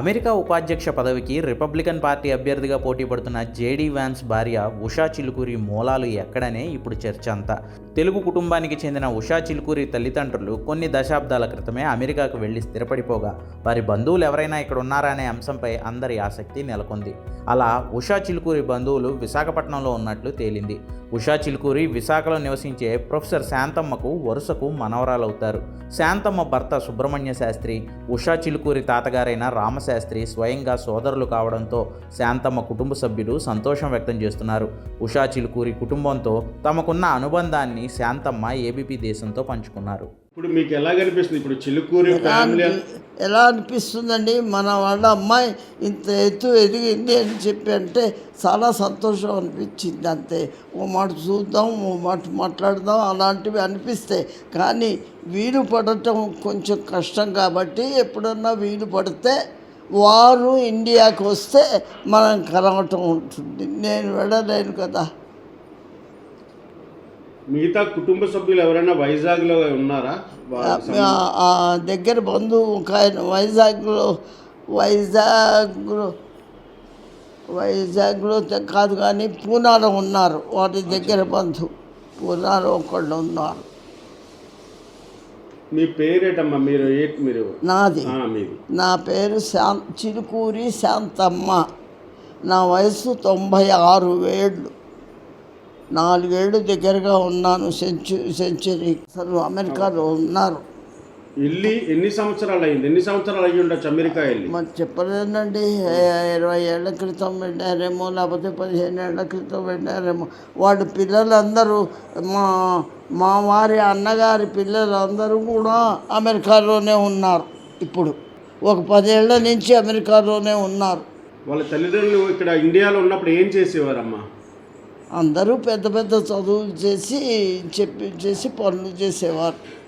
America ఉపాధ్యక్ష పదవికి Republican party అభ్యర్థిగా పోటీ పడుతున్న జేడీ వ్యాన్స్ భార్య ఉషా చిలుకూరి మూలాలు ఎక్కడనే ఇప్పుడు చర్చ అంతా. తెలుగు కుటుంబానికి చెందిన ఉషా చిలుకూరి తల్లిదండ్రులు కొన్ని దశాబ్దాల క్రితమే అమెరికాకు వెళ్ళి స్థిరపడిపోగా వారి బంధువులు ఎవరైనా ఇక్కడ ఉన్నారా అనే అంశంపై అందరి ఆసక్తి నెలకొంది. అలా ఉషా చిలుకూరి బంధువులు విశాఖపట్నంలో ఉన్నట్లు తేలింది. ఉషా చిలుకూరి విశాఖలో నివసించే ప్రొఫెసర్ శాంతమ్మకు వరుసకు మనవరాలవుతారు. శాంతమ్మ భర్త సుబ్రహ్మణ్య శాస్త్రి ఉషా చిలుకూరి తాతగారైన రామశాస్త్రి స్వయంగా సోదరులు కావడంతో శాంతమ్మ కుటుంబ సభ్యులు సంతోషం వ్యక్తం చేస్తున్నారు. ఉషా చిలుకూరి కుటుంబంతో తమకున్న అనుబంధాన్ని శాంతమ్మ ఏబీపీ దేశంతో పంచుకున్నారు. ఇప్పుడు మీకు ఎలా కనిపిస్తుంది? ఇప్పుడు చిలుకూరి ఎలా అనిపిస్తుందండి? మన వాళ్ళ అమ్మాయి ఇంత ఎత్తు ఎదిగింది అని చెప్పి అంటే చాలా సంతోషం అనిపించింది అంతే. ఓ మాట చూద్దాం ఓ మాట మాట్లాడదాం అలాంటివి అనిపిస్తాయి కానీ వీలు పడటం కొంచెం కష్టం కాబట్టి ఎప్పుడన్నా వీలు పడితే వారు ఇండియాకి వస్తే మనం కలవటం ఉంటుంది. నేను వెళ్ళలేను కదా. మిగతా కుటుంబ సభ్యులు ఎవరైనా వైజాగ్లో ఉన్నారా? దగ్గర బంధువు ఒక ఆయన వైజాగ్లో వైజాగ్లో వైజాగ్లో కాదు కానీ పూనాలో ఉన్నారు. వారి దగ్గర బంధువు పూనాలో ఒకళ్ళు ఉన్నారు. మీ పేరేటమ్మా? మీరు మీరు? నాది. నా పేరు శాం చిలుకూరి శాంతమ్మ. నా వయసు తొంభై ఆరు ఏళ్ళు నాలుగేళ్ళు దగ్గరగా ఉన్నాను సెంచు సెంచరీ. అసలు అమెరికాలో ఉన్నారు. వెళ్ళి ఎన్ని సంవత్సరాలు అయింది ఎన్ని సంవత్సరాలు అయ్యి ఉండొచ్చు అమెరికా వెళ్ళి మరి చెప్పలేనండి ఇరవై ఏళ్ళ క్రితం వెళ్ళారేమో లేకపోతే పదిహేను ఏళ్ళ క్రితం వెళ్ళారేమో. వాడి పిల్లలందరూ మా మా వారి అన్నగారి పిల్లలందరూ కూడా అమెరికాలోనే ఉన్నారు ఇప్పుడు. ఒక పదేళ్ళ నుంచి అమెరికాలోనే ఉన్నారు. వాళ్ళ తల్లిదండ్రులు ఇక్కడ ఇండియాలో ఉన్నప్పుడు ఏం చేసేవారమ్మా? అందరూ పెద్ద పెద్ద చదువులు చేసి చెప్పి చేసి పనులు చేసేవారు.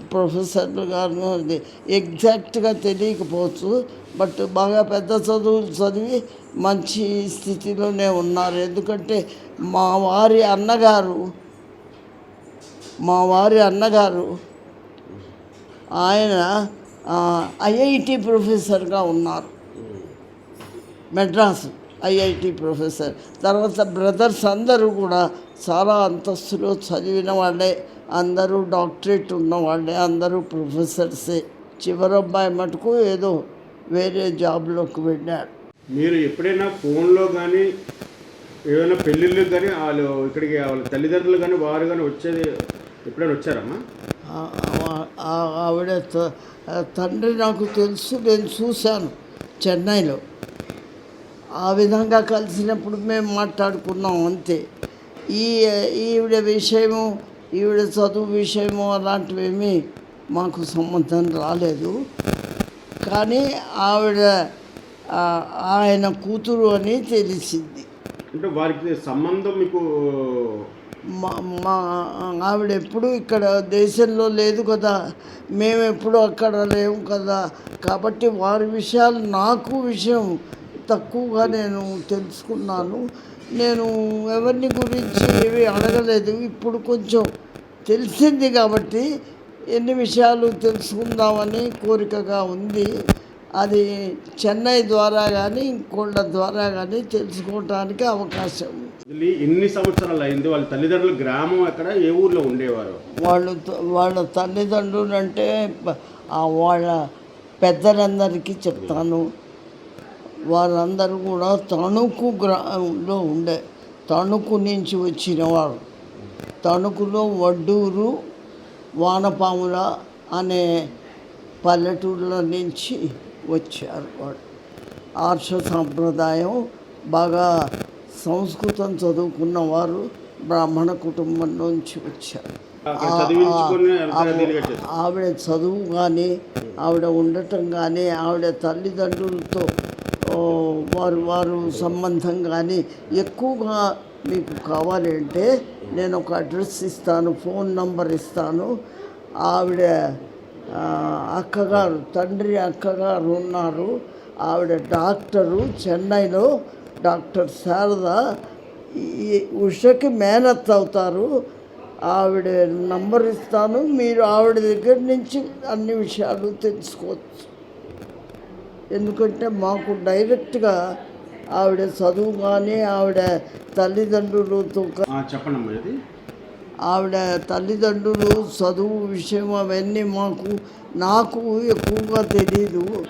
ప్రొఫెసర్లు గారు ఎగ్జాక్ట్గా తెలియకపోవచ్చు బట్ బాగా పెద్ద చదువులు చదివి మంచి స్థితిలోనే ఉన్నారు. ఎందుకంటే మా వారి అన్నగారు మా వారి అన్నగారు ఆయన ఐఐటి ప్రొఫెసర్గా ఉన్నారు. మెడ్రాస్. IIT professor. తర్వాత బ్రదర్స్ అందరూ కూడా చాలా అంతస్తులో చదివిన వాళ్ళే. అందరూ డాక్టరేట్ ఉన్న వాళ్ళే. అందరూ ప్రొఫెసర్సే. చివరి అబ్బాయి మటుకు ఏదో వేరే జాబ్లోకి వెళ్ళాడు. మీరు ఎప్పుడైనా ఫోన్లో కానీ ఏమైనా పెళ్ళిళ్ళకి కానీ వాళ్ళు ఇక్కడికి వాళ్ళ తల్లిదండ్రులు కానీ వారు కానీ వచ్చేది ఎప్పుడైనా వచ్చారమ్మా? ఆవిడ తండ్రి నాకు తెలుసు. నేను చూశాను చెన్నైలో. ఆ విధంగా కలిసినప్పుడు మేము మాట్లాడుకున్నాం అంతే. ఈ ఈవిడ విషయము ఈవిడ చదువు విషయము అలాంటివేమీ మాకు సంబంధం రాలేదు. కానీ ఆవిడ ఆయన కూతురు అని తెలిసింది. అంటే వారికి సంబంధం మీకు మా మా ఆవిడ ఎప్పుడు ఇక్కడ దేశంలో లేదు కదా. మేము ఎప్పుడు అక్కడ లేము కదా. కాబట్టి వారి విషయాలు నాకు విషయం తక్కువగా నేను తెలుసుకున్నాను. నేను ఎవరిని గురించి ఏమీ అడగలేదు. ఇప్పుడు కొంచెం తెలిసింది కాబట్టి ఎన్ని విషయాలు తెలుసుకుందామని కోరికగా ఉంది. అది చెన్నై ద్వారా కానీ ఇంకోళ్ళ ద్వారా కానీ తెలుసుకోవటానికి అవకాశం. ఎన్ని సంవత్సరాలు అయింది వాళ్ళ తల్లిదండ్రులు గ్రామం ఎక్కడ? ఏ ఊర్లో ఉండేవారు? వాళ్ళు వాళ్ళ తల్లిదండ్రులు అంటే వాళ్ళ పెద్దలందరికీ చెప్తాను. వాళ్ళందరూ కూడా తణుకు గ్రామంలో ఉండే తణుకు నుంచి వచ్చిన వారు తణుకులో వడ్డూరు వానపాముల అనే పల్లెటూళ్ళ నుంచి వచ్చారు వాళ్ళు ఆర్ష సాంప్రదాయం బాగా సంస్కృతం చదువుకున్న వారు బ్రాహ్మణ కుటుంబం నుంచి వచ్చారు. ఆవిడ చదువు కానీ ఆవిడ ఉండటం కానీ ఆవిడ తల్లిదండ్రులతో వారు వారు సంబంధం కానీ ఎక్కువగా మీకు కావాలి అంటే నేను ఒక అడ్రస్ ఇస్తాను ఫోన్ నంబర్ ఇస్తాను. ఆవిడ అక్కగారు తండ్రి అక్కగారు ఉన్నారు. ఆవిడ డాక్టరు చెన్నైలో డాక్టర్ శారద. ఈ ఉషకి మేనత్ అవుతారు. ఆవిడ నంబర్ ఇస్తాను. మీరు ఆవిడ దగ్గర నుంచి అన్ని విషయాలు తెలుసుకోవచ్చు. ఎందుకంటే మాకు డైరెక్ట్గా ఆవిడ చదువు కానీ ఆవిడ తల్లిదండ్రులతో చెప్పండి ఆవిడ తల్లిదండ్రులు చదువు విషయం అవన్నీ మాకు నాకు ఎక్కువగా తెలీదు.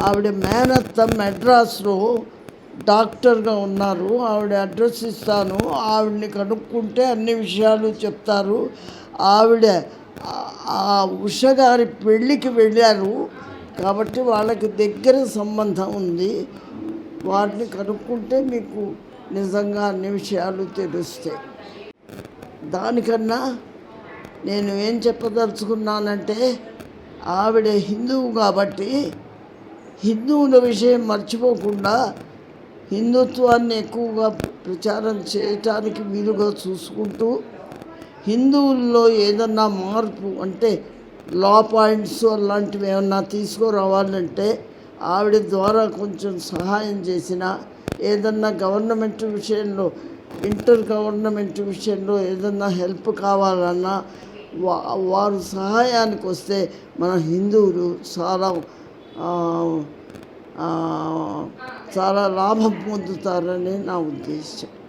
ఆవిడ మేనత్త మెడ్రాస్లో డాక్టర్గా ఉన్నారు. ఆవిడ అడ్రస్ ఇస్తాను. ఆవిడని కనుక్కుంటే అన్ని విషయాలు చెప్తారు. ఆవిడ ఆ- ఆ ఉష గారి పెళ్ళికి వెళ్ళారు. కాబట్టి వాళ్ళకి దగ్గర సంబంధం ఉంది. వాటిని కనుక్కుంటే మీకు నిజంగా అన్ని విషయాలు తెలుస్తాయి. దానికన్నా నేను ఏం చెప్పదలుచుకున్నానంటే ఆవిడ హిందువు కాబట్టి హిందువుల విషయం మర్చిపోకుండా హిందుత్వాన్ని ఎక్కువగా ప్రచారం చేయటానికి వీలుగా చూసుకుంటూ హిందువుల్లో ఏదన్నా మార్పు అంటే లా పాయింట్స్ అలాంటివి ఏమన్నా తీసుకురావాలంటే ఆవిడ ద్వారా కొంచెం సహాయం చేసిన ఏదన్నా గవర్నమెంట్ విషయంలో ఇంటర్ గవర్నమెంట్ విషయంలో ఏదన్నా హెల్ప్ కావాలన్నా వా వారు సహాయానికి వస్తే మన హిందువులు చాలా చాలా లాభం పొందుతారని నా ఉద్దేశం